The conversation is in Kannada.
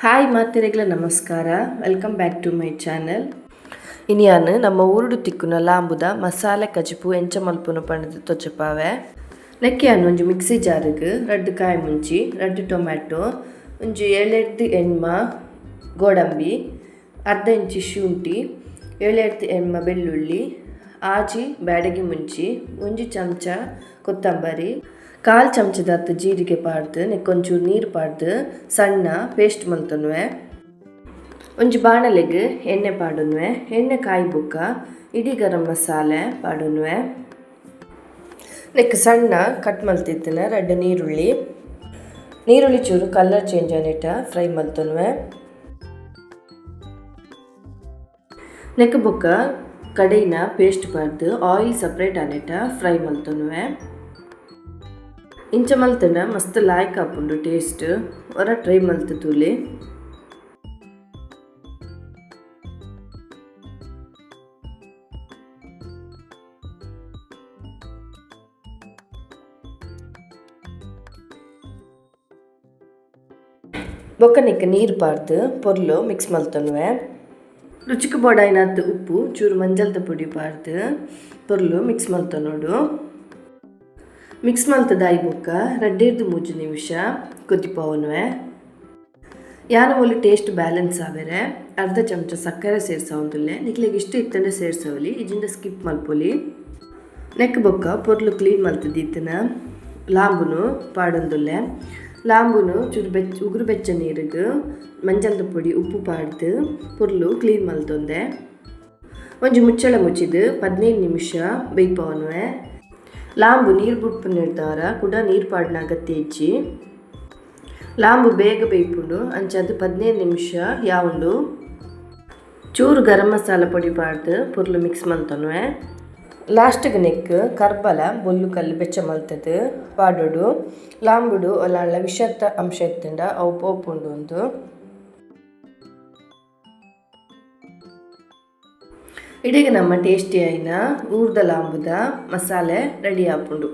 ಹಾಯ್ ಮಾತಿರೆಗಳ ನಮಸ್ಕಾರ. Welcome back to my channel ಇನಿಯಾನು ನಮ್ಮ ಊರುಡು ತಿಕ್ಕುನ ಲಾಂಬುದ ಮಸಾಲೆ ಕಜಿಪು ಎಂಚ ಮಲ್ಪುನ ಪಣದ ತೊಚ್ಚಪಾವೆ ನೆಕ್ಕಿಯಾನು ಒಂಜಿ ಮಿಕ್ಸಿ ಜಾರಿಗೆ ರಡ್ಡು ಕಾಯಿ ಮುಂಚಿ ರಡ್ಡು ಟೊಮ್ಯಾಟೊ ಒಂಜಿ ಏಳೆಡ್ದು ಎಣ್ಮ ಗೋಡಂಬಿ ಅರ್ಧ ಇಂಚಿ ಶುಂಠಿ ಏಳೆಡ್ದು ಎಣ್ಮ ಬೆಳ್ಳುಳ್ಳಿ ಆಜಿ ಬ್ಯಾಡಗಿ ಮುಂಚಿ ಒಂಜಿ ಚಮಚ ಕೊತ್ತಂಬರಿ, ಕಾಲ್ ಚಮಚದತ್ತ ಜೀರಿಗೆ ಪಾಡ್ದು, ನೆಕ್ಕೊಂಚೂರು ನೀರು ಪಾಡ್ದು, ಸಣ್ಣ ಪೇಸ್ಟ್ ಮಲ್ತನ್ವೆ. ಒಂಜಿ ಬಾಣಲೆಗ್ ಎಣ್ಣೆ ಪಾಡುನ್ವೆ, ಎಣ್ಣೆ ಕಾಯಿ ಬುಕ್ಕ, ಇಡೀ ಗರಂ ಮಸಾಲೆ ಪಾಡುನ್ವೆ. ನೆಕ್ ಸಣ್ಣ ಕಟ್ ಮಲ್ತಿತ್ತಿನ ರೆಡ್ ನೀರುಳ್ಳಿ. ನೀರುಳ್ಳಿ ಚೂರು ಕಲರ್ ಚೇಂಜ್ ಆನಿಟ್ಟ ಫ್ರೈ ಮಲ್ತನ್ವೆ. ನೆಕ್ ಬೊಕ್ಕ ಕಡೆಯಿನ ಪೇಸ್ಟ್ ಪಾಡ್ದು ಆಯಿಲ್ ಸಪ್ರೇಟ್ ಆನಿಟ್ಟ ಫ್ರೈ ಮಲ್ತೊನ್ವೆ ಇಂಚ ಮಲ್ತನ ಮಸ್ತ್ ಲಾಯ್ಕ್ ಆಪುಂಡು ಟೇಸ್ಟ್ ಹೊರ ಟ್ರೈ ಮಲ್ತು ತೂಲಿ ಬೊಕ್ಕನಿಕ್ಕ ನೀರು ಪಾರ್ದು ಪೊರ್ಲು ಮಿಕ್ಸ್ ಮಲ್ತೊನ್ವೆ ರುಚಿಗೆ ಬೋಡಾಯಿನದ್ದು ಉಪ್ಪು, ಚೂರು ಮಂಜಲ್ದ ಪುಡಿ ಬಾರ್ದು ಪೊರ್ಲು ಮಿಕ್ಸ್ ಮಲ್ತೊನೋಡು ಮಿಕ್ಸ್ ಮಲ್ತದಾಯಿ ಬೊಕ್ಕ ರಡ್ಡೇರ್ದು ಮೂಜು ನಿಮಿಷ, ಕುದಿಪವನ್ವೆ. ಯಾರು ಒಲಿ ಟೇಸ್ಟ್ ಬ್ಯಾಲೆನ್ಸ್ ಆವೇರೆ, ಅರ್ಧ ಚಮಚ ಸಕ್ಕರೆ ಸೇರ್ಸವಂದುಲ್ಲೆ ನಿಕ್ಲಿಗೆ ಇಷ್ಟು ಇತ್ತಂಡೆ ಸೇರ್ಸವಲಿ, ಇಜಿಂದ ಸ್ಕಿಪ್ ಮಲ್ಪೊಲಿ ನೆಕ್ ಬೊಕ್ಕ ಪೊರ್ಲು ಕ್ಲೀನ್ ಮಲ್ತದಿತ್ತನ ಲಾಂಬುನು ಪಾಡೊಂದುಲ್ಲೆ. ಲಾಂಬುನು ಚೂರು ಬೆಚ್ಚ ಉಗುರು ಬೆಚ್ಚ ನೀರಿಗೆ, ಮಂಜಲ್ದ ಪೊಡಿ, ಉಪ್ಪು ಪಾಡ್ದು, ಪೊರ್ಲು ಕ್ಲೀನ್ ಮಲ್ತೊಂದೆ ಒಂಜಿ ಮುಚ್ಚಳ ಮುಚ್ಚಿದು ಹದಿನೈದು ನಿಮಿಷ ಬೇಯ್ಪವನ್ವೆ. ಲಾಂಬು ನೀರು ಬುಡ್ಪು ನಿರ್ಧಾರ ಕೂಡ ನೀರು ಪಾಡಿನ ಅಗತ್ಯ ಇಜ್ಜಿ ಲಾಂಬು ಬೇಗ ಬೇಯ್ಪುಂಡು, ಅಂಚದು ಹದಿನೈದು ನಿಮಿಷ ಯಾವುದು ಚೂರು ಗರಂ ಮಸಾಲ ಪೊಡಿ ಪಾಡ್ದು, ಪುರ್ಲು ಮಿಕ್ಸ್ ಮಲ್ತೊನ್ವೆ ಲಾಸ್ಟ್ಗೆ ನೆಕ್ ಕರ್ಬಲ ಬೊಲ್ಲು ಕಲ್ಲು ಬೆಚ್ಚ ಮಲ್ತದು ಪಾಡೋಡು, ಲಾಂಬುಡು ಅಲ್ಲ ವಿಷತ್ತ ಅಂಶ ಎತ್ತಂಡ ಅವು ಪೋಪುಂಡು ಒಂದು ಇಡೀಗ ನಮ್ಮ ಟೇಸ್ಟಿ ಐನ ಊರ್ದ ಲಾಂಬುದ ಮಸಾಲೆ ರೆಡಿ ಆಪುಂಡು.